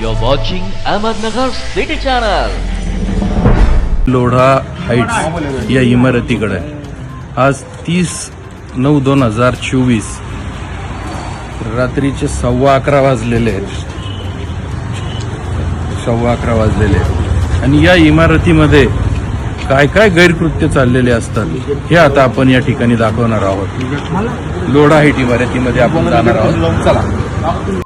You're watching Ahmednagar City Channel. Lodha Heights या इमारतीकडे. आज तीस नऊ दोन हजार चोवीस. रात्रीचे सव्वा अकरा वाजलेले आहेत. सव्वा अकरा वाजलेले आहेत. आणि या इमारतीमध्ये काय काय गैरकृत्य चाललेले असतात हे आता आपण या ठिकाणी दाखवणार आहोत. लोढा हाईट इमारतीमध्ये आपण जाणार आहोत. चला.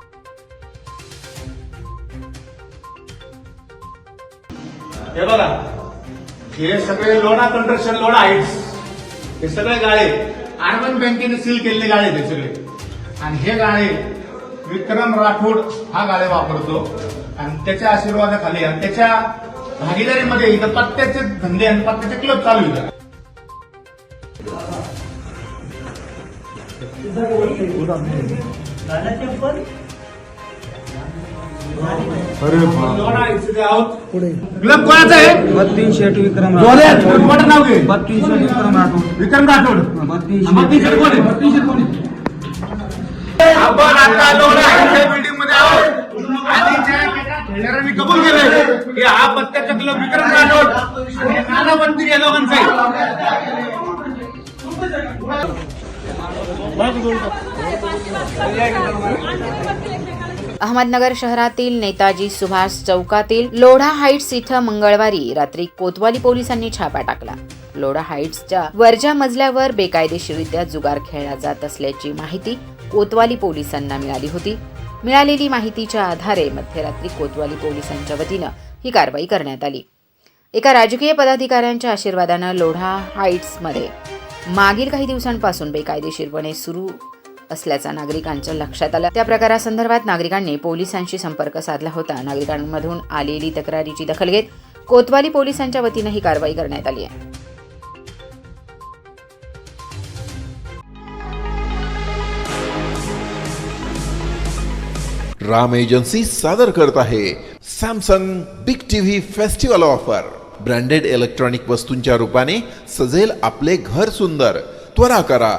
हे बघा. हे सगळे लोणा कंस्ट्रक्शन लोणा हाईट्स हे सगळे गाळे. आर्बन बँकेने सील केलेले गाळे ते सगळे. आणि हे गाळे विक्रम राठोड हा गाळे वापरतो. आणि त्याच्या आशीर्वादाखाली आणि त्याच्या भागीदारीमध्ये इथं पत्त्याचे धंदे आणि पत्त्याचे क्लब चालू आहेत. पण आहोत क्लब कोणाचा आहे? बत्तीस शेट विक्रम जोड्या, मोठं नाव घे बत्तीस शेट विक्रम राठोड. विक्रम राठोड. बत्तीस बत्तीस शेट कोण? आहे? बत्तीस शेट कोण? आहे? आपण आता लोणा हाईटच्या बिल्डिंगमध्ये आहोत. आणि एका खेळणाऱ्यांनी कबूल केलंय की हा पत्त्याचा क्लब विक्रम राठोड आणि नाना मंत्री या दोघांचा आहे. अहमदनगर शहरातील नेताजी सुभाष चौकातील लोढा हाईट्स इथं मंगळवारी रात्री कोतवाली पोलिसांनी छापा टाकला. लोढा हाईट्सच्या वरच्या मजल्यावर बेकायदेशीररित्या जुगार खेळला जात असल्याची माहिती कोतवाली पोलिसांना मिळाली होती. मिळालेली माहितीच्या आधारे मध्यरात्री कोतवाली पोलिसांच्या वतीनं ही कारवाई करण्यात आली. एका राजकीय पदाधिकाऱ्यांच्या आशीर्वादानं लोढा हाईट्समध्ये मागील काही दिवसांपासून बेकायदेशीरपणे सुरू असल्याचा नागरिकांच्या लक्षात आलं. त्या प्रकारासंदर्भात नागरिकांनी पोलिसांशी संपर्क साधला होता. नागरिकांमधून आलेली तक्रारीची दखल घेत कोतवाली पोलिसांच्या वतीनं ही कारवाई करण्यात आली आहे. राम एजन्सी सादर करत आहे. Samsung big TV festival offer. Branded electronic वस्तूंच्या रूपाने सजेल आपले घर सुंदर. त्वरा करा.